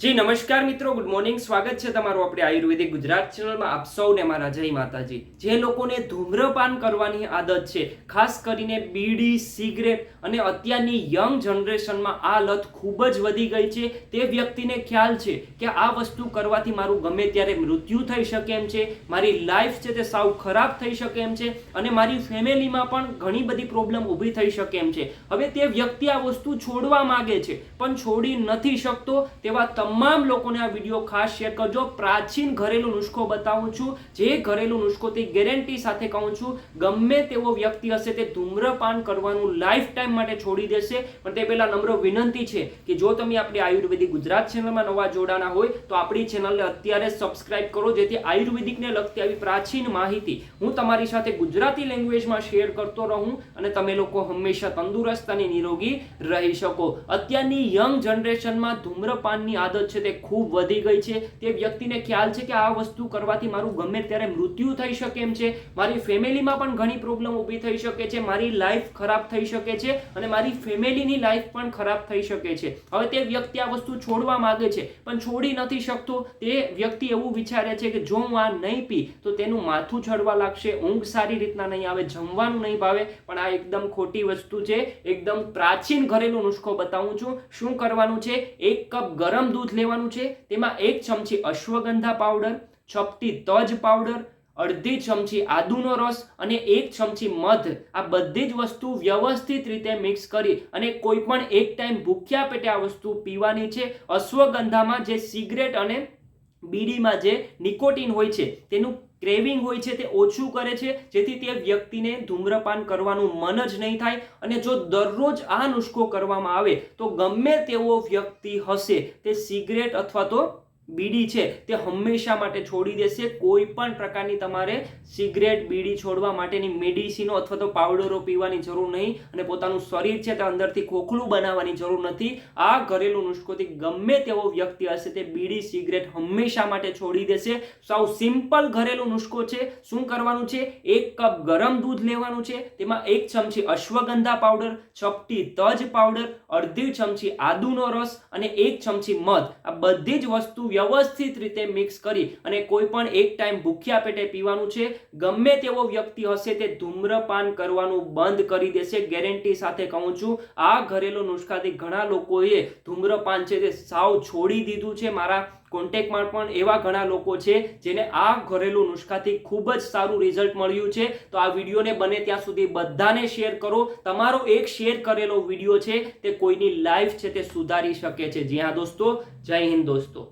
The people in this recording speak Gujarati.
જી, નમસ્કાર મિત્રો. ગુડ મોર્નિંગ સ્વાગત છે તમારું આપણે આયુર્વેદિક ગુજરાત ચેનલમાં. આપ સૌને મારા જય માતાજી. જે લોકોને ધૂમ્રપાન કરવાની આદત છે, ખાસ કરીને બીડી, સિગરેટ અને અત્યારની યંગ જનરેશનમાં આ લત ખૂબ જ વધી ગઈ છે. તે વ્યક્તિને ખ્યાલ છે કે આ વસ્તુ કરવાથી મારું ગમે ત્યારે મૃત્યુ થઈ શકે એમ છે, મારી લાઈફ છે તે સાવ ખરાબ થઈ શકે એમ છે અને મારી ફેમિલીમાં પણ ઘણી બધી પ્રોબ્લેમ ઊભી થઈ શકે એમ છે. હવે તે વ્યક્તિ આ વસ્તુ છોડવા માગે છે, પણ છોડી નથી શકતો તેવા તમામ લોકોને આ વીડિયો ખાસ શેર કરજો. પ્રાચીન ઘરેલું નુસ્ખો બતાવું છું. જે ઘરેલું નુસ્ખોથી ગેરંટી સાથે કહું છું, ગમે તેવો વ્યક્તિ હશે તે ધૂમ્રપાન કરવાનું લાઈફ ટાઈમ માટે છોડી દેશે. પણ તે પહેલાં નમ્ર વિનંતી છે કે જો તમે આપણી આયુર્વેદિક ગુજરાત ચેનલમાં નવા જોડાના હોય, તો આપણી ચેનલને અત્યારે સબસ્ક્રાઇબ કરો, જેથી આયુર્વેદિકને લગતી આવી પ્રાચીન માહિતી હું તમારી સાથે ગુજરાતી લેંગ્વેજમાં શેર કરતો રહું અને તમે લોકો હંમેશા તંદુરસ્ત અને નિરોગી રહી શકો. અત્યારની યંગ જનરેશનમાં ધૂમ્રપાનની આદત છે તે ખૂબ વધી ગઈ છે. તે વ્યક્તિને ખ્યાલ છે કે આ વસ્તુ કરવાથી મારું ગમે ત્યારે મૃત્યુ થઈ શકે એમ છે. મારી ફેમિલીમાં પણ ઘણી પ્રોબ્લેમ ઊભી થઈ શકે છે. મારી લાઈફ ખરાબ થઈ શકે છે અને મારી ફેમિલીની લાઈફ પણ ખરાબ થઈ શકે છે. હવે તે વ્યક્તિ આ વસ્તુ છોડવા માગે છે, પણ છોડી નથી શકતો. તે વ્યક્તિ એવું વિચારે છે કે જો હું આ નહીં પી, તો તેનું માથું ચડવા લાગશે, ઊંઘ સારી રીતના નહીં આવે, જમવાનું નહીં ભાવે. પણ આ એકદમ ખોટી વસ્તુ છે. એકદમ પ્રાચીન ઘરેલું નુસ્ખો બતાવું છું. શું કરવાનું છે? એક કપ ગરમ દૂધ લેવાનું છે. તેમાં એક ચમચી અશ્વગંધા પાવડર ચપટી તજ પાવડર, અડધી ચમચી આદુનો રસ અને એક ચમચી મધ. આ બધી જ વસ્તુ વ્યવસ્થિત રીતે મિક્સ કરી અને કોઈ પણ એક ટાઈમ ભૂખ્યા પેટે આ વસ્તુ પીવાની છે. અશ્વગંધામાં જે સિગરેટ અને બીડીમાં જે નિકોટિન હોય છે, તેનું ક્રેવિંગ હોય છે, તે ઓછું કરે છે, જેથી તે વ્યક્તિને ધૂમ્રપાન કરવાનું મન જ નહીં થાય અને જો દરરોજ આ નુસ્ખો કરવામાં આવે, તો ગમે તેવો વ્યક્તિ હશે, તે સિગરેટ અથવા તો બીડી છે, તે હંમેશા માટે છોડી દેશે. કોઈ પણ પ્રકારની તમારે સિગરેટ, બીડી છોડવા માટેની મેડિસિનો અથવા તો પાવડરો પીવાની જરૂર નહીં અને પોતાનું શરીર છે તે અંદરથી ખોખલું બનાવવાની જરૂર નથી. આ ઘરેલું નુસ્ખોથી ગમે તેવો વ્યક્તિ હશે તે બીડી, સિગરેટ હંમેશા માટે છોડી દેશે. સાવ સિમ્પલ ઘરેલું નુસ્ખો છે. શું કરવાનું છે? એક કપ ગરમ દૂધ લેવાનું છે. તેમાં એક ચમચી અશ્વગંધા પાવડર ચપટી તજ પાવડર, અડધી ચમચી આદુનો રસ અને એક ચમચી મધ. આ બધી જ વસ્તુ વ્યવસ્થિત રીતે મિક્સ કરી અને કોઈ પણ એક ટાઈમ ભૂખ્યા પેટે પીવાનું છે, ગમે તેવો વ્યક્તિ હશે તે ધૂમ્રપાન કરવાનું બંધ કરી દેશે. ગેરંટી સાથે કહું છું, આ ઘરેલું નુસ્ખાથી ઘણા લોકોએ ધૂમ્રપાન છે તે સાવ છોડી દીધું છે. મારા કોન્ટેક્ટમાં પણ એવા ઘણા લોકો છે જેને આ ઘરેલું નુસ્ખાથી ખૂબ જ સારું રિઝલ્ટ મળ્યું છે. તો આ વિડીયોને બને ત્યાં સુધી બધાને શેર કરો. તમારો એક શેર કરેલો વીડિયો છે તે કોઈની લાઈફ છે તે સુધારી શકે છે. જી હા દોસ્તો, જય હિન્દ દોસ્તો.